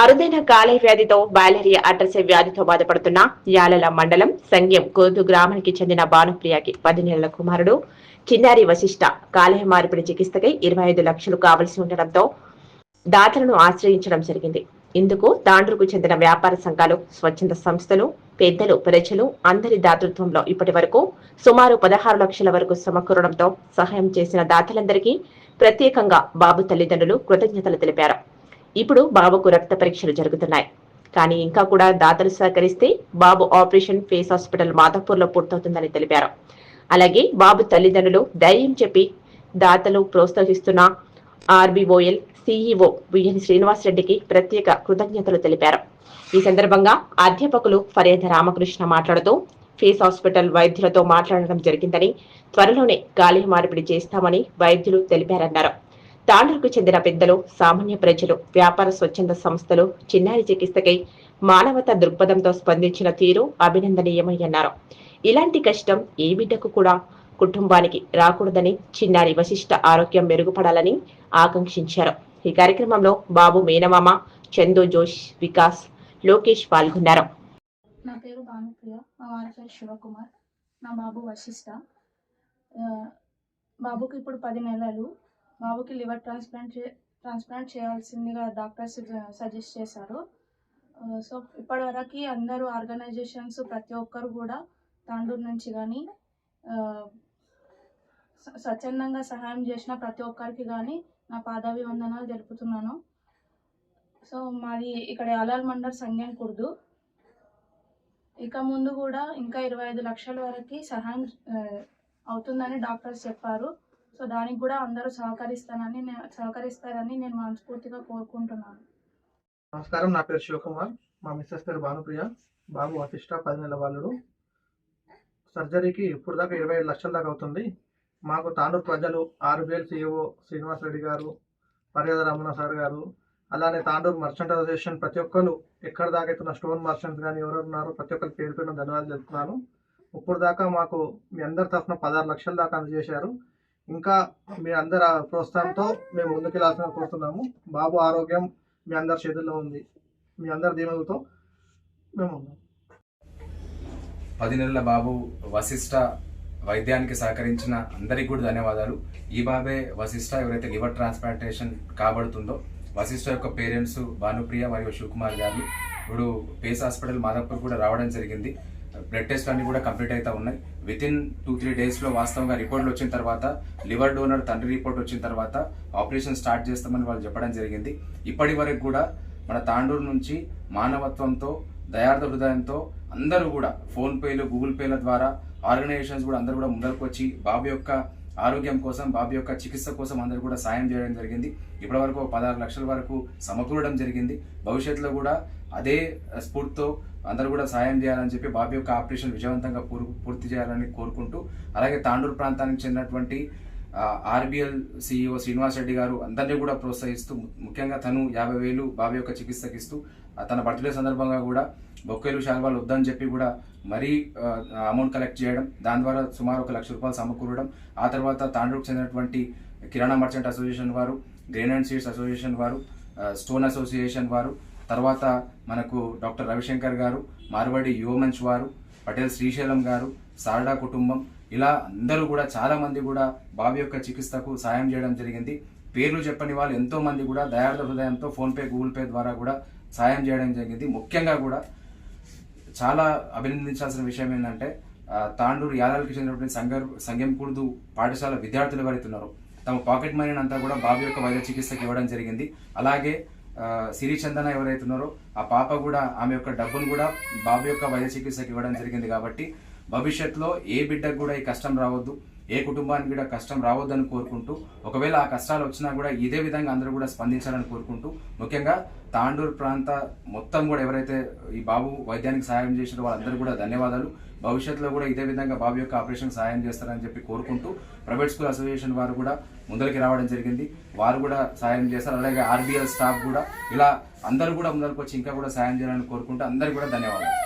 అరుదైన కాలేయ వ్యాధితో బాలేరియా అడ్రసే వ్యాధితో బాధపడుతున్న యాలల మండలం సంగ్యం కోదు గ్రామానికి చెందిన భానుప్రియకి పది నెలల కుమారుడు. చిన్నారి వశిష్ట కాలేయ మార్పిడి చికిత్సకై ఇరవై ఐదు లక్షలు కావలసి ఉండడంతో దాతలను ఆశ్రయించడం జరిగింది. ఇందుకు తాండ్రుకు చెందిన వ్యాపార సంఘాలు స్వచ్ఛంద సంస్థలు పెద్దలు ప్రజలు అందరి దాతృత్వంలో ఇప్పటి వరకు సుమారు పదహారు లక్షల వరకు సమకూరడంతో సహాయం చేసిన దాతలందరికీ ప్రత్యేకంగా బాబు తల్లిదండ్రులు కృతజ్ఞతలు తెలిపారు. ఇప్పుడు బాబుకు రక్త పరీక్షలు జరుగుతున్నాయి. కానీ ఇంకా కూడా దాతలు సహకరిస్తే బాబు ఆపరేషన్ ఫేస్ హాస్పిటల్ మాధవపూర్లో పూర్తవుతుందని తెలిపారు. అలాగే బాబు తల్లిదండ్రులు ధైర్యం చెప్పి దాతలు ప్రోత్సహిస్తున్న RBOL CEO V N Srinivas రెడ్డికి ప్రత్యేక కృతజ్ఞతలు తెలిపారు. ఈ సందర్భంగా అధ్యాపకులు ఫర్యాద రామకృష్ణ మాట్లాడుతూ ఫేస్ హాస్పిటల్ వైద్యులతో మాట్లాడడం జరిగిందని త్వరలోనే గాలి మార్పిడి చేస్తామని వైద్యులు తెలిపారన్నారు. తాండూరుకు చెందిన పెద్దలు సామాన్య ప్రజలు వ్యాపార స్వచ్ఛంద సంస్థలు చిన్నారి చికిత్సకై మానవత దృక్పథంతో స్పందించిన తీరు అభినందనీయమని అన్నారు ఇలాంటి కష్టం ఏ బిడ్డకు కూడా కుటుంబానికి రాకూడదని చిన్నారి వశిష్ట ఆరోగ్యం మెరుగుపడాలని ఆకాంక్షించారు. ఈ కార్యక్రమంలో బాబు మేనమామ చందు జోష్ వికాస్ లోకేష్ పాల్గొన్నారు. నా పేరు భానుప్రియ మా వారి పేరు శివకుమార్ నా బాబు వశిష్ట. బాబుకి ఇప్పుడు పది నెలలు. బాబుకి లివర్ ట్రాన్స్ప్లాంట్ ట్రాన్స్ప్లాంట్ చేయాల్సిందిగా డాక్టర్స్ సజెస్ట్ చేశారు. సో ఇప్పటివరకు అందరూ ఆర్గనైజేషన్స్ ప్రతి ఒక్కరు కూడా తాండూరు నుంచి కానీ స్వచ్ఛందంగా సహాయం చేసిన ప్రతి ఒక్కరికి కానీ నా పాదాభివందనాలు తెలుపుతున్నాను. సో మాది ఇక్కడ అలాల్ మండల్ సంఘం కుర్దు. ఇక ముందు కూడా ఇంకా ఇరవై ఐదు లక్షల వరకు సహాయం అవుతుందని డాక్టర్స్ చెప్పారు. సో దానికి కూడా అందరూ సహకరిస్తానని సహకరిస్తారని నేను మనస్ఫూర్తిగా కోరుకుంటున్నాను. నమస్కారం నా పేరు శివకుమార్. మా మిస్సెస్ పేరు భానుప్రియ. బాబు అతిష్ట పది నెలల వాళ్ళు సర్జరీకి ఇప్పుడు దాకా ఇరవై ఐదు లక్షల దాకా అవుతుంది. మాకు తాండూరు ప్రజలు ఆర్బిఎల్ సిఇఓ శ్రీనివాస్ రెడ్డి గారు మర్యాద రమణ సార్ గారు అలానే తాండూరు మర్చెంట్ అసోసియేషన్ ప్రతి ఒక్కరు ఎక్కడ దాకా అవుతున్న స్టోన్ మర్చెంట్స్ కానీ ఎవరు ఉన్నారో ప్రతి ఒక్కరు పేరు పేరున ధన్యవాదాలు తెలుపుతున్నాను. ఇప్పుడు దాకా మాకు మీ అందరి తరఫున పదహారు లక్షల దాకా అందజేశారు. ఇంకా మీ అందరి ప్రోత్సాహంతో మేము ముందుకెళ్ళాల్సిన కోరుతున్నాము. బాబు ఆరోగ్యం మీ అందరి చేతుల్లో ఉంది. మీ అందరి దీవెనలతో మేము ఉన్నాం. పది నెలల బాబు వశిష్ట వైద్యానికి సహకరించిన అందరికీ కూడా ధన్యవాదాలు. ఈ బాబే వశిష్ట ఎవరైతే లివర్ ట్రాన్స్ప్లాంటేషన్ కాబడుతుందో వశిష్ట యొక్క పేరెంట్స్ భానుప్రియ మరియు శివకుమార్ గారు ఇప్పుడు పేస్ హాస్పిటల్ మాధవపూర్ కూడా రావడం జరిగింది. బ్లడ్ టెస్ట్ అన్ని కూడా కంప్లీట్ అవుతా ఉన్నాయి. విత్ ఇన్ టూ త్రీ డేస్లో వాస్తవంగా రిపోర్ట్లు వచ్చిన తర్వాత లివర్ డోనర్ తండ్రి రిపోర్ట్ వచ్చిన తర్వాత ఆపరేషన్ స్టార్ట్ చేస్తామని వాళ్ళు చెప్పడం జరిగింది. ఇప్పటి వరకు కూడా మన తాండూరు నుంచి మానవత్వంతో దయార్థ హృదయంతో అందరూ కూడా ఫోన్పేలు గూగుల్ పేల ద్వారా ఆర్గనైజేషన్స్ కూడా అందరూ కూడా ముందరకు వచ్చి బాబు యొక్క ఆరోగ్యం కోసం బాబు యొక్క చికిత్స కోసం అందరూ కూడా సాయం చేయడం జరిగింది. ఇప్పటి వరకు పదహారు లక్షల వరకు సమకూరడం జరిగింది. భవిష్యత్తులో కూడా అదే స్ఫూర్తితో అందరూ కూడా సాయం చేయాలని చెప్పి బాబు యొక్క ఆపరేషన్ విజయవంతంగా పూర్- పూర్తి చేయాలని కోరుకుంటూ అలాగే తాండూరు ప్రాంతానికి చెందినటువంటి ఆర్బిఎల్ సిఇఓ శ్రీనివాస్ రెడ్డి గారు అందరినీ కూడా ప్రోత్సహిస్తూ ముఖ్యంగా తను యాభై వేలు బాబు యొక్క చికిత్సకి ఇస్తూ తన బర్త్డే సందర్భంగా కూడా బొక్కేలు శాల్వాలు వద్దని చెప్పి కూడా మరీ అమౌంట్ కలెక్ట్ చేయడం దాని ద్వారా సుమారు ఒక లక్ష రూపాయలు సమకూరడం ఆ తర్వాత తాండూరుకు చెందినటువంటి కిరాణా మర్చెంట్ అసోసియేషన్ వారు గ్రెయిన్ అండ్ సీడ్స్ అసోసియేషన్ వారు స్టోన్ అసోసియేషన్ వారు తర్వాత మనకు డాక్టర్ రవిశంకర్ గారు మార్వాడి యువమంచ్ వారు పటేల్ శ్రీశైలం గారు సారడా కుటుంబం ఇలా అందరూ కూడా చాలా మంది కూడా బాబు యొక్క చికిత్సకు సాయం చేయడం జరిగింది. పేర్లు చెప్పని వాళ్ళు ఎంతో మంది కూడా దయార్థ హృదయంతో ఫోన్ పే గూగుల్ పే ద్వారా కూడా సాయం చేయడం జరిగింది. ముఖ్యంగా కూడా చాలా అభినందించాల్సిన విషయం ఏంటంటే తాండూరు యాదాలకి చెందినటువంటి సంగర్ సంఘం కుర్దు పాఠశాల విద్యార్థులు ఎవరైతున్నారు తమ పాకెట్ మనీని అంతా కూడా బాబు యొక్క వైద్య చికిత్సకి ఇవ్వడం జరిగింది. అలాగే ఆ, సిరి చందన ఎవరైతున్నారో ఆ పాప కూడా ఆమె యొక్క డబ్బును కూడా బాబు యొక్క వైద్య చికిత్సకి ఇవ్వడం జరిగింది కాబట్టి భవిష్యత్తులో ఏ బిడ్డకు కూడా ఈ కష్టం రావద్దు ఏ కుటుంబానికి కూడా కష్టం రావద్దని కోరుకుంటూ ఒకవేళ ఆ కష్టాలు వచ్చినా కూడా ఇదే విధంగా అందరూ కూడా స్పందించాలని కోరుకుంటూ ముఖ్యంగా తాండూరు ప్రాంత మొత్తం కూడా ఎవరైతే ఈ బాబు వైద్యానికి సహాయం చేసిన వాళ్ళందరూ కూడా ధన్యవాదాలు. భవిష్యత్తులో కూడా ఇదే విధంగా బాబు యొక్క ఆపరేషన్ సహాయం చేస్తారని చెప్పి కోరుకుంటూ ప్రైవేట్ స్కూల్ అసోసియేషన్ వారు కూడా ముందరికి రావడం జరిగింది. వారు కూడా సాయం చేస్తారు అలాగే ఆర్బీఎల్ స్టాఫ్ కూడా ఇలా అందరూ కూడా ముందరికి వచ్చి ఇంకా కూడా సాయం చేయాలని కోరుకుంటూ అందరికీ కూడా ధన్యవాదాలు.